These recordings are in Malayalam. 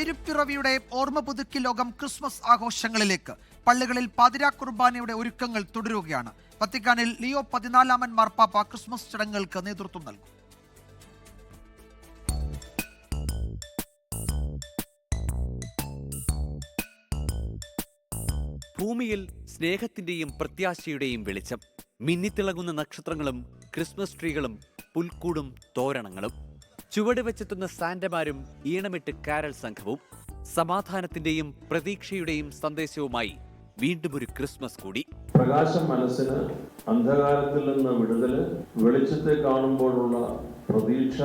തിരുപ്പിറവിയുടെ ഓർമ്മ പുതുക്കി ലോകം ക്രിസ്മസ് ആഘോഷങ്ങളിലേക്ക്. പള്ളികളിൽ പാതിരാ കുർബാനയുടെ ഒരുക്കങ്ങൾ തുടരുകയാണ്. വത്തിക്കാനിൽ ലിയോ പതിനാലാമൻ മാർപ്പാപ്പ ക്രിസ്മസ് ചടങ്ങുകൾക്ക് നേതൃത്വം നൽകും. ഭൂമിയിൽ സ്നേഹത്തിന്റെയും പ്രത്യാശയുടെയും വെളിച്ചം മിന്നിത്തിളങ്ങുന്ന നക്ഷത്രങ്ങളും ക്രിസ്മസ് ട്രീകളും പുൽക്കൂടും തോരണങ്ങളും. ചുവട് വെച്ചെത്തുന്ന സാന്റമാരും ഈണമിട്ട് കാരൽ സംഘവും സമാധാനത്തിന്റെയും പ്രതീക്ഷയുടെയും സന്ദേശവുമായി വീണ്ടും ഒരു ക്രിസ്മസ് കൂടി. പ്രകാശം മനസ്സിന് അന്ധകാരത്തിൽ നിന്ന് വിടുതൽ വെളിച്ചത്തെ കാണുമ്പോഴുള്ള പ്രതീക്ഷ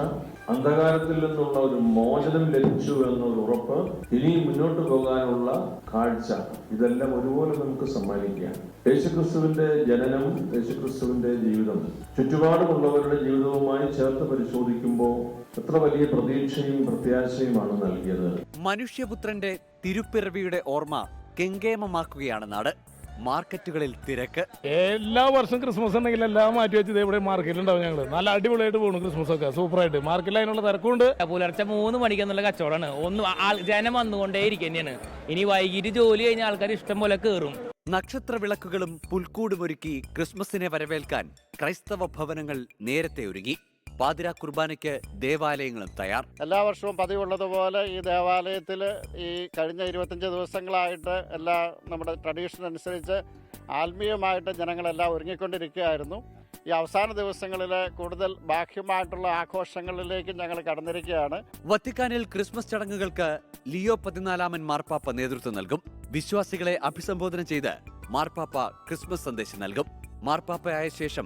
അന്ധകാരത്തിൽ നിന്നുള്ള ഒരു മോചനം ലഭിച്ചു എന്നൊരു ഉറപ്പ് ഇനിയും മുന്നോട്ട് പോകാനുള്ള കാഴ്ച. ഇതെല്ലാം ഒരുപോലെ നമുക്ക് സമ്മാനിക്കുകയാണ് യേശുക്രിസ്തുവിന്റെ ജനനം യേശുക്രിസ്തുവിന്റെ ജീവിതം. ചുറ്റുപാടുമുള്ളവരുടെ ജീവിതവുമായി ചേർത്ത് പരിശോധിക്കുമ്പോൾ എത്ര വലിയ പ്രതീക്ഷയും പ്രത്യാശയുമാണ് നൽകിയത്. മനുഷ്യപുത്രന്റെ തിരുപ്പിറവിയുടെ ഓർമ്മ കെങ്കേമമാക്കുകയാണ് നാട്. മാർക്കറ്റുകളിൽ തിരക്ക്. എല്ലാ വർഷവും ക്രിസ്മസ് ഉണ്ടെങ്കിൽ എല്ലാം മാറ്റി വെച്ച് ഇവിടെ മാർക്കറ്റിൽ ഉണ്ടാവും ഞങ്ങൾ നല്ല അടിപൊളിയായിട്ട് പോകുന്നു ക്രിസ്മസ് ഒക്കെ. സൂപ്പറായിട്ട് മാർക്കറ്റിൽ അതിനുള്ള തിരക്കുണ്ട്. പുലർച്ചെ മൂന്ന് മണിക്ക് എന്നുള്ള കച്ചവടമാണ്. ഒന്ന് ജനം വന്നുകൊണ്ടേയിരിക്കും തന്നെയാണ് ഇനി വൈകിട്ട് ജോലി കഴിഞ്ഞ ആൾക്കാർ ഇഷ്ടം പോലെ കയറും നക്ഷത്ര വിളക്കുകളും പുൽക്കൂടുമൊരുക്കി ക്രിസ്മസിനെ വരവേൽക്കാൻ ക്രൈസ്തവ ഭവനങ്ങൾ നേരത്തെ ഒരുങ്ങി. പാതിരാ കുർബാനയ്ക്ക് ദേവാലയങ്ങളും തയ്യാർ. എല്ലാ വർഷവും പതിവുള്ളതുപോലെ ഈ ദേവാലയത്തിൽ ഈ കഴിഞ്ഞ ഇരുപത്തഞ്ച് ദിവസങ്ങളായിട്ട് എല്ലാ നമ്മുടെ ട്രഡീഷൻ അനുസരിച്ച് ആത്മീയമായിട്ട് ജനങ്ങളെല്ലാം ഒരുങ്ങിക്കൊണ്ടിരിക്കുകയായിരുന്നു. ഈ അവസാന ദിവസങ്ങളിൽ കൂടുതൽ ബാഹ്യമായിട്ടുള്ള ആഘോഷങ്ങളിലേക്ക് ഞങ്ങൾ കടന്നിരിക്കുകയാണ്. വത്തിക്കാനിൽ ക്രിസ്മസ് ചടങ്ങുകൾക്ക് ലിയോ പതിനാലാമൻ മാർപ്പാപ്പ നേതൃത്വം നൽകും. വിശ്വാസികളെ അഭിസംബോധന ചെയ്ത് മാർപ്പാപ്പ ക്രിസ്മസ് സന്ദേശം നൽകും. മാർപ്പാപ്പയായ ശേഷം